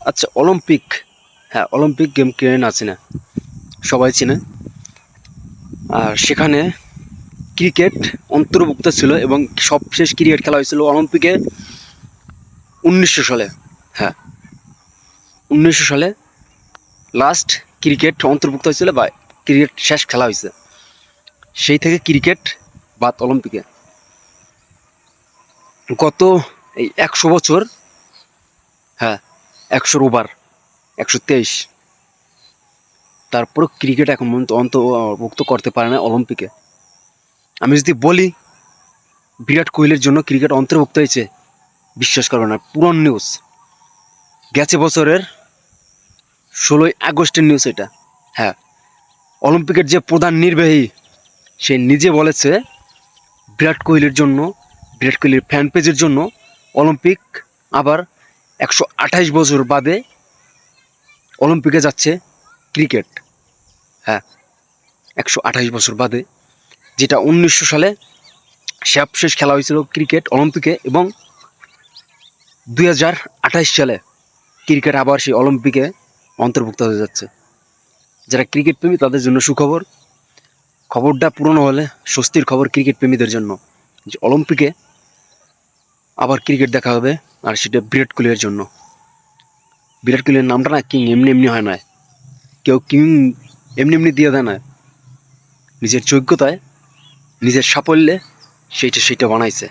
আচ্ছা অলিম্পিক হ্যাঁ Olympic game কে না চেনে। সবাই চেনে। আর সেখানে ক্রিকেট অন্তর্ভুক্ত ছিল এবং সবশেষ ক্রিকেট খেলা হয়েছিল অলিম্পিকে উনিশশো সালে। হ্যাঁ উনিশশো সালে লাস্ট ক্রিকেট অন্তর্ভুক্ত হয়েছিল বা ক্রিকেট শেষ খেলা হয়েছে। সেই থেকে ক্রিকেট বাদ অলিম্পিকে গত এই একশো বছর একশোর ওভার, একশো তেইশ। তারপর ক্রিকেট এখন অন্তর্ভুক্ত করতে পারে না অলিম্পিকে। আমি যদি বলি, বিরাট কোহলির জন্য ক্রিকেট অন্তর্ভুক্ত হয়েছে, বিশ্বাস করবে না, পুরন নিউজ। গেছে বছরের ষোলোই আগস্টের নিউজ এটা। হ্যাঁ অলিম্পিকের যে প্রধান নির্বাহী, সে নিজে বলেছে, বিরাট কোহলির জন্য, বিরাট কোহলির ফ্যান পেজের জন্য অলিম্পিক আবার একশো আঠাইশ বছর বাদে অলিম্পিকে যাচ্ছে ক্রিকেট। হ্যাঁ একশো আঠাইশ বছর বাদে যেটা উনিশশো সালে সবশেষ খেলা হয়েছিল ক্রিকেট, অলিম্পিকে এবং দুই হাজার আঠাইশ সালে ক্রিকেট আবার সেই অলিম্পিকে অন্তর্ভুক্ত হয়ে যাচ্ছে। যারা ক্রিকেট প্রেমী তাদের জন্য সুখবর। খবরটা পুরনো হলে স্বস্তির খবর ক্রিকেট প্রেমীদের জন্য যে অলিম্পিকে আবার ক্রিকেট দেখা হবে, আর সেটা বিরাট কোহলির জন্য। বিরাট কোহলির নামটা না কিং এমনি এমনি হয় না। কেউ কিং এমনি এমনি দিয়ে দেয় না। নিজের যোগ্যতায়, নিজের সাফল্যে সেইটা সেইটা বানাইছে।